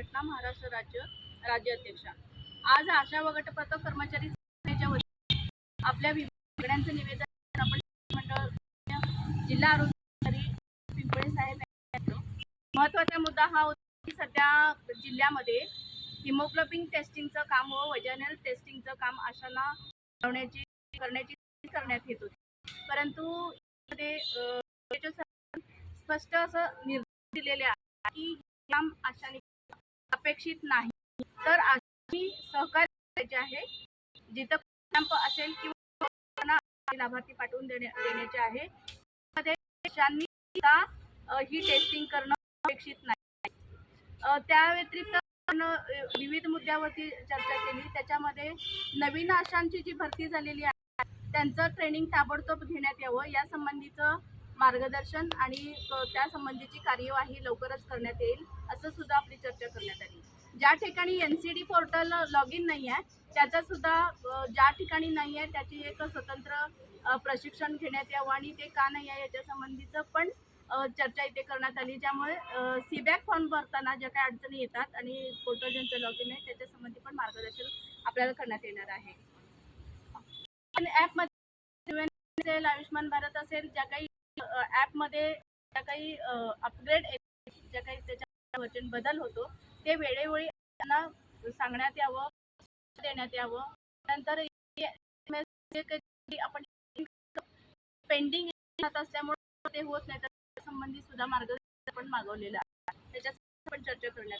संघटना महाराष्ट्र राज्य राज्य अध्यक्षा आज आशा व गटपत्र कर्मचारी संघटनेच्या वतीने आपल्या विविध मागण्यांचं निवेदन आपण मंडळ जिल्हा आरोग्य पिंपळे साहेब महत्त्वाचा मुद्दा हा होता की सध्या जिल्ह्यामध्ये हिमोग्लोबिन टेस्टिंगचं काम व वजनल टेस्टिंगचं काम आशांना लावण्याची करण्याची करण्यात येत होती. परंतु स्पष्ट असं निर्देश दिलेले आहे की काम आशाने अपेक्षित नाही. तर अशी सहकार्य करायचे आहे. जिथं कॅम्प असेल किंवा लाभार्थी पाठवून देणे देण्याचे आहे. त्यामध्ये ही टेस्टिंग करणं अपेक्षित नाही. त्या व्यतिरिक्त आपण, विविध मुद्द्यावरती चर्चा केली. त्याच्यामध्ये नवीन आशांची जी भरती झालेली आहे त्यांचं ट्रेनिंग ताबडतोब घेण्यात यावं. या संबंधीचं मार्गदर्शन आणि त्यासंबंधीची त्या संबंधीची कार्यवाही लवकरच करण्यात येईल असं सुद्धा आपली चर्चा करण्यात आली. ज्या ठिकाणी N C D portal log in नाही आहे त्याचं सुद्धा ज्या ठिकाणी नाही आहे त्याची एक स्वतंत्र प्रशिक्षण घेण्यात यावं आणि ते का नाही आहे याच्यासंबंधीचं पण चर्चा इथे करण्यात आली ज्यामुळे सीबॅक फॉर्म भरताना ज्या काही अडचणी येतात आणि पोर्टल ज्यांचं लॉग इन आहे त्याच्यासंबंधी पण मार्गदर्शन आपल्याला करण्यात येणार आहे. ॲपमध्ये असेल आयुष्यमान भारत असेल ज्या काही ॲपमध्ये ज्या काही अपग्रेड ज्या काही त्याच्या वचन बदल होतो ते वेळोवेळी त्यांना सांगण्यात यावं देण्यात यावं. नंतर आपण पेंडिंग असल्यामुळे ते होत नाही तर संबंधी सुद्धा मार्गदर्शन पण मागवलेलं आहे. त्याच्यासाठी पण चर्चा करण्यात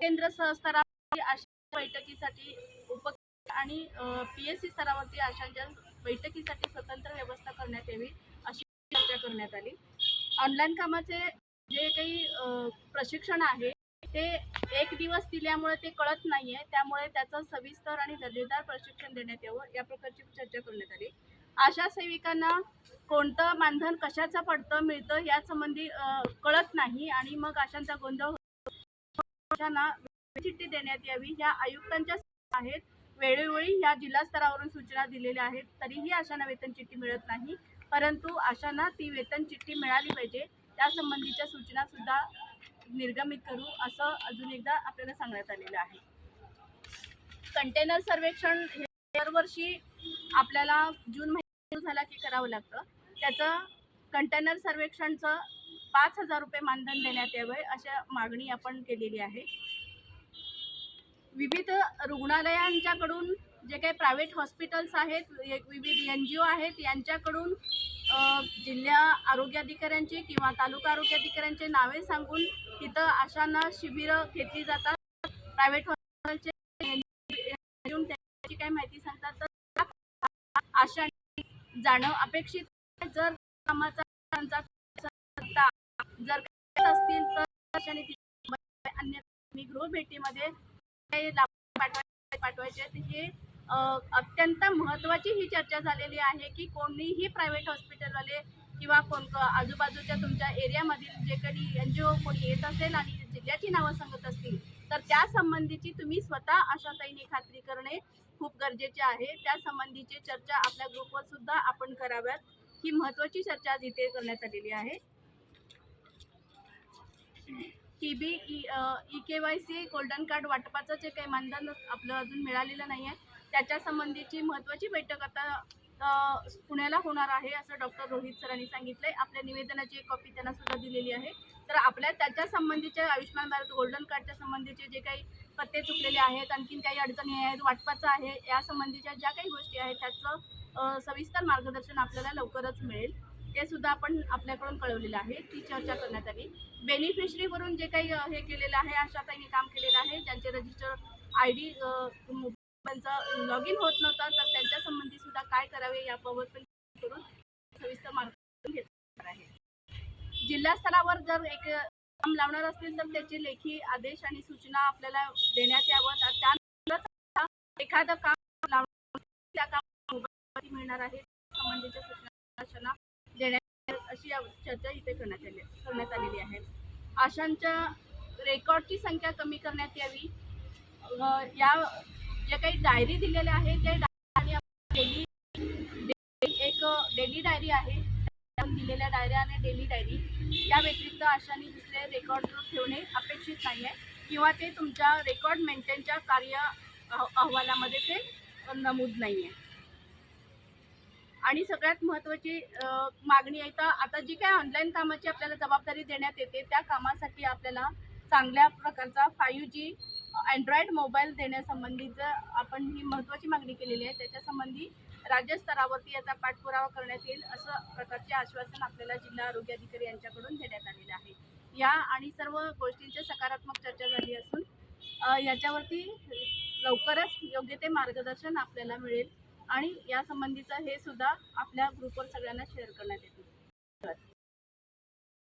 केंद्र स्तरावरती अशा बैठकीसाठी उप आणि पी एस सी स्तरावरती आशांच्या बैठकीसाठी स्वतंत्र व्यवस्था करण्यात यावी अशी चर्चा करण्यात आली. ऑनलाईन कामाचे जे काही प्रशिक्षण आहे ते एक दिवस दिल्यामुळे ते कळत नाही आहे त्यामुळे त्याचं सविस्तर आणि दर्जेदार प्रशिक्षण देण्यात यावं या प्रकारची चर्चा करण्यात आली. आशा सेविकांना कोणतं मानधन कशाचं पडतं मिळतं यासंबंधी कळत नाही आणि मग अशांचा गोंधळ चिठ्ठी देण्यात यावी. ह्या आयुक्तांच्या आहेत वेळोवेळी ह्या जिल्हा स्तरावरून सूचना दिलेल्या आहेत तरीही अशांना वेतन चिठ्ठी मिळत नाही. परंतु अशांना ती वेतन चिठ्ठी मिळाली पाहिजे त्या संबंधीच्या सूचना सुद्धा निर्गमित करू असं अजून एकदा आपल्याला सांगण्यात आलेलं आहे. कंटेनर सर्वेक्षण हे दरवर्षी आपल्याला जून महिना झाला की करावं लागतं. त्याचं कंटेनर सर्वेक्षणचं पाच हजार रुपये मानधन देण्यात यावे अशा मागणी आपण केलेली आहे. विविध रुग्णालयांच्याकडून जे काही प्रायव्हेट हॉस्पिटल्स आहेत विविध एन जी ओ आहेत यांच्याकडून जिल्हा आरोग्याधिकाऱ्यांची किंवा तालुका आरोग्य अधिकाऱ्यांचे नावे सांगून तिथं अशांना शिबिरं घेतली जातात. प्रायव्हेट हॉस्पिटलचे येऊन त्याची माहिती सांगतात. तर आशा जाणं अपेक्षित जर कामाचा जर असतील तर अन्य गृहभेटीमध्ये भेटीमध्ये पाठवायचे. आहेत. हे अत्यंत महत्त्वाची ही चर्चा झालेली आहे की कोणीही प्रायव्हेट हॉस्पिटलवाले किंवा कोण आजूबाजूच्या तुमच्या एरियामधील जे कधी एन जी ओ कोणी येत असेल आणि जिल्ह्याची नावं सांगत असतील तर त्या संबंधीची तुम्ही स्वतः आशाताईने खात्री करणे खूप गरजेचे आहे. त्या संबंधीची चर्चा आपल्या ग्रुपवर सुद्धा आपण कराव्यात. ही महत्त्वाची चर्चा आज इथे करण्यात आलेली आहे. T B E E K Y C golden card वाटपाचं जे काही मानधन आपलं अजून मिळालेलं नाही आहे त्याच्यासंबंधीची महत्त्वाची बैठक आता पुण्याला होणार आहे असं डॉक्टर रोहित सरांनी सांगितलं आहे आपल्या निवेदनाची एक कॉपी त्यांना सुद्धा दिलेली आहे. तर आपल्या त्याच्या संबंधीचे आयुष्यमान भारत गोल्डन कार्डच्या संबंधीचे जे काही पत्ते चुकलेले आहेत आणखीन काही अडचणी आहेत वाटपाचं आहे या संबंधीच्या ज्या काही गोष्टी आहेत त्याचं सविस्तर मार्गदर्शन आपल्याला लवकरच मिळेल. ते सुद्धा आपण आपल्याकडून कळवलेलं आहे. ती चर्चा करण्यात आली. बेनिफिशरीवरून जे काही हे केलेलं आहे अशा काही काम केलेलं आहे ज्यांचे रजिस्टर आय डी त्यांचं लॉग इन होत नव्हतं तर त्यांच्या संबंधी सुद्धा काय करावे याबाबत पण करून सविस्तर मार्गदर्शन घेतलं आहे. जिल्हा स्तरावर जर एक काम लावणार असतील तर त्याचे लेखी आदेश आणि सूचना आपल्याला देण्यात यावं त्यानंतर एखादं काम लावणार त्या काम मिळणार आहे संबंधीच्या सूचना या- चर्चा इथे करण्यात आली करण्यात आलेली आहे. आशांच्या रेकॉर्डची संख्या कमी करण्यात यावी. या ज्या काही डायरी दिलेल्या आहेत त्या डायरी डेली एक डेली डायरी आहे. दिलेल्या डायऱ्या आणि डेली डायरी या व्यतिरिक्त आशाने दुसरे रेकॉर्ड ठेवणे अपेक्षित नाही आहे किंवा ते तुमच्या रेकॉर्ड मेंटेनच्या कार्य अह- अहवालामध्ये ते नमूद नाही आहे आणि सगळ्यात महत्त्वाची मागणी आहे तर आता जी काय ऑनलाईन कामाची आपल्याला जबाबदारी देण्यात येते त्या कामासाठी आपल्याला चांगल्या प्रकारचा फायू जी अँड्रॉइड मोबाईल देण्यासंबंधीचं आपण ही महत्त्वाची मागणी केलेली आहे त्याच्यासंबंधी राज्यस्तरावरती याचा पाठपुरावा करण्यात येईल असं प्रकारचे आश्वासन आपल्याला जिल्हा आरोग्य अधिकारी यांच्याकडून देण्यात आलेलं आहे. या आणि सर्व गोष्टींची सकारात्मक चर्चा झाली असून याच्यावरती लवकरच योग्य ते मार्गदर्शन आपल्याला मिळेल. आणि या संबंधीचं हे सुद्धा आपल्या ग्रुपवर सगळ्यांना शेअर करण्यात येतील.